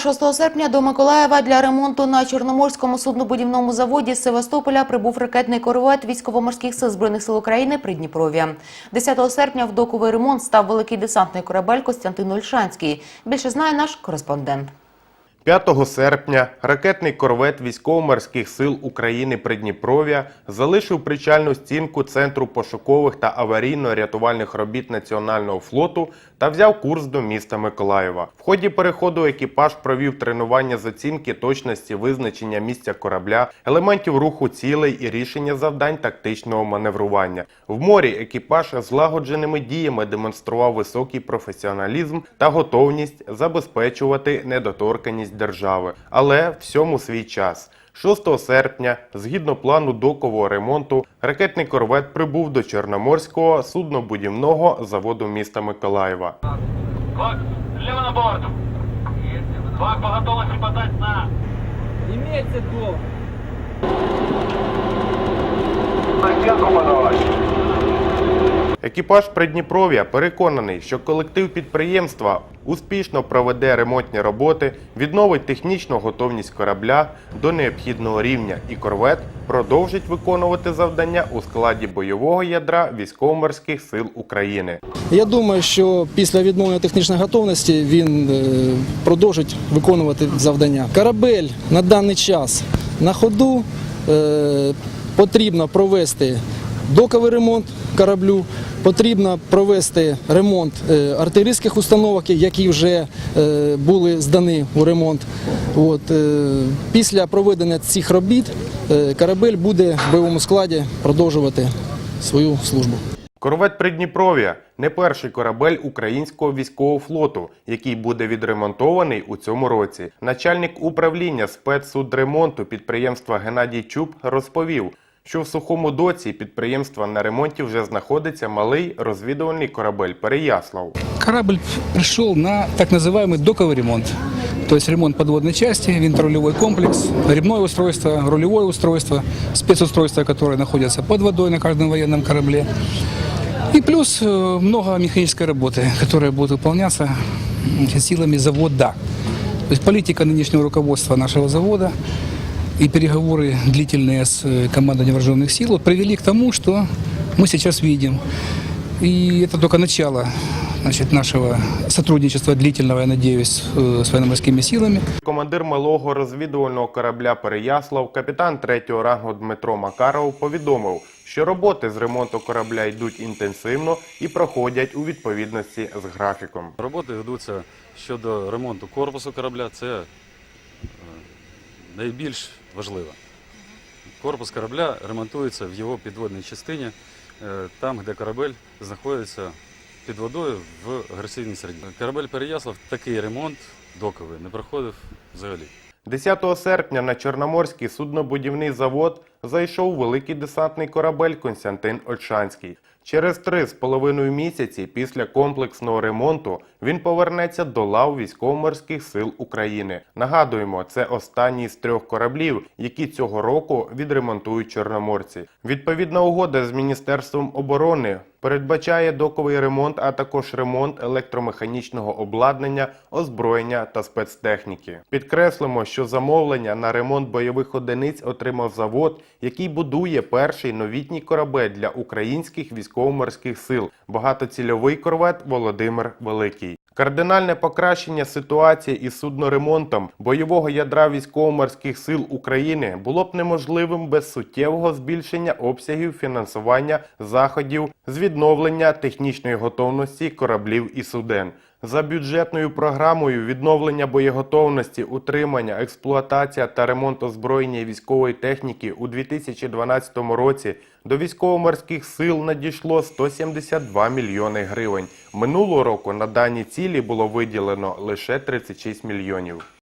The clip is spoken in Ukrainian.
6 серпня до Миколаєва для ремонту на Чорноморському суднобудівному заводі з Севастополя прибув ракетний корвет військово-морських сил Збройних сил України при Дніпрові. 10 серпня в доковий ремонт став великий десантний корабель Костянтин Ольшанський. Більше знає наш кореспондент. 5 серпня ракетний корвет Військово-морських сил України Придніпров'я залишив причальну стінку Центру пошукових та аварійно-рятувальних робіт Національного флоту та взяв курс до міста Миколаєва. В ході переходу екіпаж провів тренування з оцінки точності визначення місця корабля, елементів руху цілей і рішення завдань тактичного маневрування. В морі екіпаж злагодженими діями демонстрував високий професіоналізм та готовність забезпечувати недоторканність держави, але всьому свій час. 6 серпня, згідно плану докового ремонту, ракетний корвет прибув до Чорноморського суднобудівного заводу міста Миколаєва. Квак, лево на борт. Квак по готовности подать на... Имеется до. На стенку подавать. Екіпаж Придніпров'я переконаний, що колектив підприємства успішно проведе ремонтні роботи, відновить технічну готовність корабля до необхідного рівня, і корвет продовжить виконувати завдання у складі бойового ядра військово-морських сил України. Я думаю, що після відновлення технічної готовності він е, продовжить виконувати завдання. Корабель на даний час на ходу е, потрібно провести доковий ремонт кораблю, потрібно провести ремонт е, артилерійських установок, які вже е, були здані у ремонт. От, е, після проведення цих робіт корабель буде в бойовому складі продовжувати свою службу. Корвет Придніпров'я не перший корабель українського військового флоту, який буде відремонтований у цьому році. Начальник управління спецсудремонту підприємства Геннадій Чуб розповів, що в сухому доці підприємства на ремонті вже знаходиться малий розвідувальний корабель Переяслав. Корабль пришел на так называемый доковый ремонт. То есть ремонт подводной части, винторулевой комплекс, грибное устройство, рулевое устройство, спецустройства, которые находятся под водой на каждом военном корабле. И плюс э, много механической работы, которая будет выполняться м, силами завода. То есть политика нынешнего руководства нашего завода и переговоры длительные с э, командой вооруженных сил вот привели к тому, что мы сейчас видим. И это только начало значит, нашего сотрудничества длительного, я надеюсь, э, с военно-морскими силами. Командир малого розвідувального корабля Переяслав, капітан третього рангу Дмитро Макаров повідомив, що роботи з ремонту корабля йдуть інтенсивно і проходять у відповідності з графіком. Роботи ведуться щодо ремонту корпусу корабля. Це е, найбільш важливо. Корпус корабля ремонтується в його підводній частині, е, там, де корабель знаходиться під водою в агресивній середі. Корабель Переяслав такий ремонт доковий не проходив взагалі. 10 серпня на Чорноморський суднобудівний завод зайшов великий десантний корабель Константин Ольшанський. Через три з половиною місяці після комплексного ремонту він повернеться до лав військово-морських сил України. Нагадуємо, це останній з трьох кораблів, які цього року відремонтують чорноморці. Відповідна угода з Міністерством оборони передбачає доковий ремонт, а також ремонт електромеханічного обладнання, озброєння та спецтехніки. Підкреслимо, що замовлення на ремонт бойових одиниць отримав завод, який будує перший новітній корабель для українських військово-морських сил, багатоцільовий корвет Володимир Великий. Кардинальне покращення ситуації із судноремонтом бойового ядра військово-морських сил України було б неможливим без суттєвого збільшення обсягів фінансування заходів з відновлення технічної готовності кораблів і суден. За бюджетною програмою відновлення боєготовності, утримання, експлуатація та ремонт озброєння військової техніки у 2012 році до військово-морських сил надійшло 172 мільйони гривень. Минулого року на дані цілі було виділено лише 36 мільйонів.